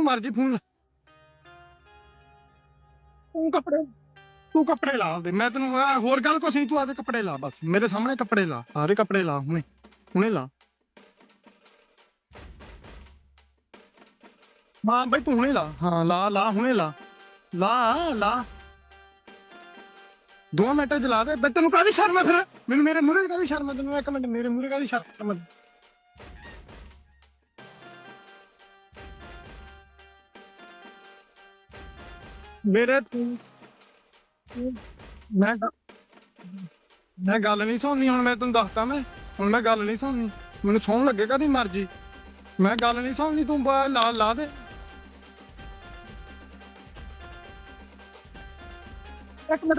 ਜਿਹਨੂੰ ਮਰਜ਼ੀ ਫੋਨ ਤੂੰ ਕੱਪੜੇ ਤੂੰ ਕੱਪੜੇ ਲਾ ਦੇ ਮੈਂ ਤੈਨੂੰ, ਆਹ ਹੋਰ ਗੱਲ ਕੁਛ ਨਹੀਂ ਤੂੰ ਆਦੇ ਕੱਪੜੇ ਲਾ ਬਸ। ਮੇਰੇ ਸਾਹਮਣੇ ਕੱਪੜੇ ਲਾ, ਸਾਰੇ ਕੱਪੜੇ ਲਾ ਹੁਣੇ ਹੁਣੇ ਲਾ। ਹਾਂ ਬਈ, ਤੂੰ ਹੁਣੇ ਲਾ। ਹਾਂ, ਲਾ ਲਾ, ਹੁਣੇ ਲਾ। ਲਾ ਲਾ। ਦੋ ਮਿੰਟ ਚ ਲਾ ਦੇ। ਬਈ, ਤੈਨੂੰ ਕਾਹਦੀ ਸ਼ਰਮ ਹੈ ਫਿਰ? ਮੈਨੂੰ ਮੇਰੇ ਮੂਹਰੇ ਕਾਹਦੀ ਸ਼ਰਮ ਹੈ ਤੈਨੂੰ ਇੱਕ ਮਿੰਟ, ਮੇਰੇ ਮੂਹਰੇ ਕਾਹਦੀ ਸ਼ਰਮ ਹੈ ਮੇਰੇ ਤੂੰ ਤੂੰ- ਮੈਂ ਗ- ਮੈਂ ਗੱਲ ਨਹੀਂ ਸੁਣਨੀ, ਹੁਣ ਮੈਂ ਤੈਨੂੰ ਦੱਸਤਾ ਮੈਂ, ਹੁਣ ਮੈਂ ਗੱਲ ਨਹੀਂ ਸੁਣਨੀ। ਮੈਨੂੰ ਸੌਣ ਲੱਗੇ ਕਾਦੀ ਮਰਜ਼ੀ? ਮੈਂ ਗੱਲ ਨਹੀਂ ਸੁਣਨੀ, ਤੂੰ ਬਾ- ਲਾ ਲਾ ਦੇ। ਇੱਕ ਮਿੰਟ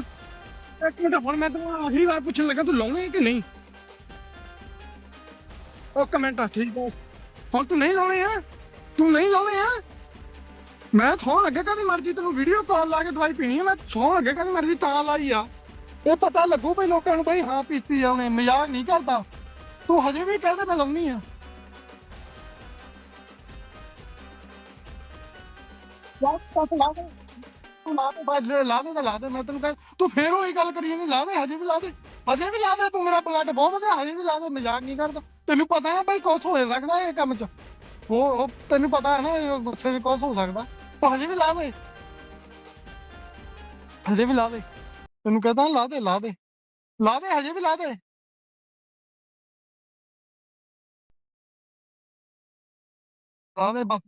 ਇੱਕ ਮਿੰਟ, ਹੁਣ ਮੈਂ ਤੈਨੂੰ ਆਖਰੀ ਵਾਰ ਪੁੱਛਣ ਲੱਗਾ, ਤੂੰ ਲਾਉਣੇ ਕਿ ਨਹੀਂ? ਉਹ ਕਮੈਂਟ ਠੀਕ ਹੈ। ਹੁਣ ਤੂੰ ਨਹੀਂ ਲਾਉਣੇ ਆ? ਤੂੰ ਨਹੀਂ ਲਾਉਣੇ ਆ? ਮੈਂ ਸੌਣ ਲੱਗੇ ਕਦੀ ਮਰਜ਼ੀ ਤੈਨੂੰ ਵੀਡੀਓ ਕਾਲ ਲਾ ਕੇ ਦਵਾਈ ਪੀਣੀ ਆ ਮੈਂ ਸੌਣ ਲੱਗੇ ਕਦੀ ਮਰਜ਼ੀ ਤਾਂ ਲਾਈ ਆ। ਇਹ ਪਤਾ ਲੱਗੂ ਭਈ ਲੋਕਾਂ ਨੂੰ ਭਈ ਹਾਂ ਪੀਤੀ ਆ ਉਹਨੇ ਮਜ਼ਾਕ ਨਹੀਂ ਕਰਦਾ। ਤੂੰ ਹਜੇ ਵੀ ਕਹਿੰਦੇ ਮੈਂ ਲਾਉਣੀ ਆ। ਲਾ ਦੇ। ਤੂੰ ਲਾ ਦੇ। ਬਾਅਦ ਲਾ ਦੇ ਤਾਂ ਲਾ ਦੇ ਮੈਂ ਤੈਨੂੰ ਕਹਿ ਤੂੰ ਫੇਰ ਉਹੀ ਗੱਲ ਕਰੀ ਲਾ ਦੇ ਹਜੇ ਵੀ ਲਾ ਦੇ। ਹਜੇ ਵੀ ਲਾ ਦੇ ਤੂੰ ਮੇਰਾ ਬਲੱਡ ਬਹੁਤ ਵਧੀਆ ਹਜੇ ਵੀ ਲਾ ਦੇ ਮਜ਼ਾਕ ਨਹੀਂ ਕਰਦਾ। ਤੈਨੂੰ ਪਤਾ ਹੈ ਭਈ ਕੁਛ ਹੋ ਸਕਦਾ ਇਹ ਕੰਮ 'ਚ। ਉਹ ਉਹ ਤੈਨੂੰ ਪਤਾ ਹੈ ਨਾ ਇਹ ਗੁੱਸੇ 'ਚ ਕੁਛ ਹੋ ਸਕਦਾ। ਉਹ ਹਜੇ ਵੀ ਲਾ ਦੇ। ਹਜੇ ਵੀ ਲਾ ਦੇ। ਤੈਨੂੰ ਕਹਤਾ ਲਾ ਦੇ ਲਾ ਦੇ। ਲਾ ਦੇ, ਹਜੇ ਵੀ ਲਾ ਦੇ। ਲਾ ਦੇ ਬਸ।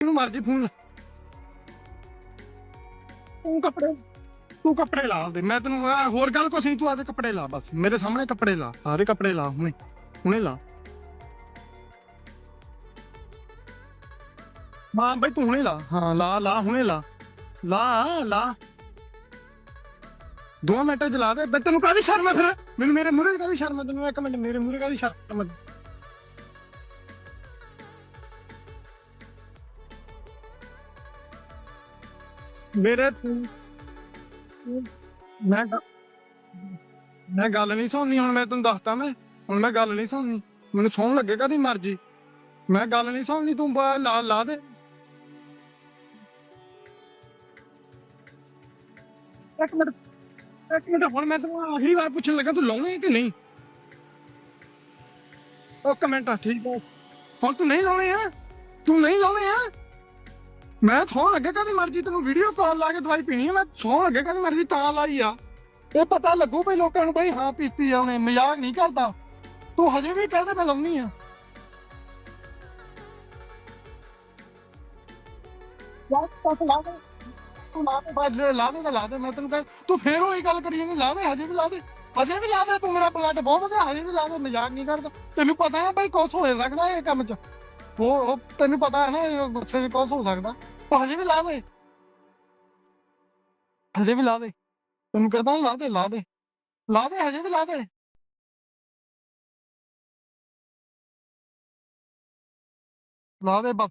ਇਹਨੂੰ ਮਰਜ਼ੀ ਫੋਨ। ਤੂੰ ਕੱਪੜੇ ਤੂੰ ਕੱਪੜੇ ਲਾ ਦੇ। ਮੈਂ ਤੈਨੂੰ, ਹੋਰ ਗੱਲ ਕੁਛ ਨਹੀਂ ਤੂੰ ਆਦੇ ਕੱਪੜੇ ਲਾ ਬਸ। ਮੇਰੇ ਸਾਹਮਣੇ ਕੱਪੜੇ ਲਾ, ਸਾਰੇ ਕੱਪੜੇ ਲਾ ਹੁਣੇ। ਹੁਣੇ ਲਾ। ਹਾਂ ਬਈ ਤੂੰ ਹੁਣੇ ਲਾ। ਹਾਂ, ਲਾ ਲਾ, ਹੁਣੇ ਲਾ। ਲਾ ਲਾ। ਦੋ ਮਿੰਟ ਚ ਲਾ ਦੇ। ਬਈ ਤੈਨੂੰ ਕਾਹਦੀ ਸ਼ਰਮ ਹੈ ਫਿਰ? ਮੈਨੂੰ ਮੇਰੇ ਮੂਹਰੇ ਕਾਹਦੀ ਸ਼ਰਮ ਹੈ ਤੈਨੂੰ ਇੱਕ ਮਿੰਟ, ਮੇਰੇ ਮੂਹਰੇ ਕਾਹਦੀ ਸ਼ਰਮ ਹੈ ਮੇਰੇ ਮੈਂ ਮੈਂ ਗੱਲ ਨਹੀਂ ਸੁਣਨੀ, ਹੁਣ ਮੈਂ ਤੈਨੂੰ ਦੱਸਦਾ ਮੈਂ। ਹੁਣ ਮੈਂ ਗੱਲ ਨਹੀਂ ਸੁਣਨੀ। ਮੈਨੂੰ ਸੌਣ ਲੱਗੇ ਕਦੀ ਮਰਜ਼ੀ। ਮੈਂ ਗੱਲ ਨਹੀਂ ਸੁਣਨੀ, ਤੂੰ ਲਾ ਲਾ ਦੇ। ਇੱਕ ਮਿੰਟ ਇੱਕ ਮਿੰਟ, ਹੁਣ ਮੈਂ ਤੈਨੂੰ ਆਖਰੀ ਵਾਰ ਪੁੱਛਣ ਲੱਗਾ, ਤੂੰ ਲਾਉਣੇ ਕਿ ਨਹੀਂ? ਉਹ ਕਮੈਂਟ ਠੀਕ ਹੈ। ਹੁਣ ਤੂੰ ਨਹੀਂ ਲਾਉਣੇ ਆ? ਤੂੰ ਨਹੀਂ ਲਾਉਣੇ ਆ? ਮੈਂ ਸੌਣ ਲੱਗੇ ਕਦੀ ਮਰਜ਼ੀ, ਤੈਨੂੰ ਵੀਡੀਓ ਕਾਲ ਲਾ ਕੇ ਦਵਾਈ ਪੀਣੀ ਆ, ਮੈਂ ਸੌਣ ਲੱਗੇ ਕਦੀ ਮਰਜ਼ੀ, ਤਾਂ ਲਾਈ ਆ। ਇਹ ਪਤਾ ਲੱਗੂ ਬਈ ਲੋਕਾਂ ਨੂੰ ਭਈ ਹਾਂ ਪੀਤੀ ਆ ਉਹਨੇ, ਮਜ਼ਾਕ ਨਹੀਂ ਕਰਦਾ। ਤੂੰ ਹਜੇ ਵੀ ਕਹਿੰਦੇ ਮੈਂ ਲਾਉਣੀ ਆ। ਲਾ ਤੱਕ ਲਾ ਦੇ। ਤੂੰ ਲਾ ਦੇ, ਬਾਅਦ ਲਾ ਦੇ ਤਾਂ ਲਾ ਦੇ, ਮੈਂ ਤੈਨੂੰ ਕਹਿ ਤੂੰ ਫੇਰ ਉਹੀ ਗੱਲ ਕਰੀ ਨਹੀਂ ਲਾ ਦੇ, ਹਜੇ ਵੀ ਲਾ ਦੇ, ਹਜੇ ਵੀ ਲਾ ਦੇ, ਤੂੰ ਮੇਰਾ ਬਲੱਡ ਬਹੁਤ ਵਧੀਆ, ਹਜੇ ਵੀ ਲਾ ਦੇ, ਮਜ਼ਾਕ ਨਹੀਂ ਕਰਦਾ। ਤੈਨੂੰ ਪਤਾ ਹੈ ਭਈ ਕੁਛ ਹੋ ਸਕਦਾ ਇਹ ਕੰਮ 'ਚ। ਉਹ ਉਹ ਤੈਨੂੰ ਪਤਾ ਹੈ ਨਾ ਇਹ ਗੁੱਸੇ 'ਚ ਕੁਛ ਹੋ ਸਕਦਾ। ਉਹ ਹਜੇ ਵੀ ਲਾ ਦੇ। ਹਜੇ ਵੀ ਲਾ ਦੇ। ਤੈਨੂੰ ਕਹਤਾ ਲਾ ਦੇ ਲਾ ਦੇ। ਲਾ ਦੇ, ਹਜੇ ਵੀ ਲਾ ਦੇ। ਲਾ ਦੇ ਬਸ।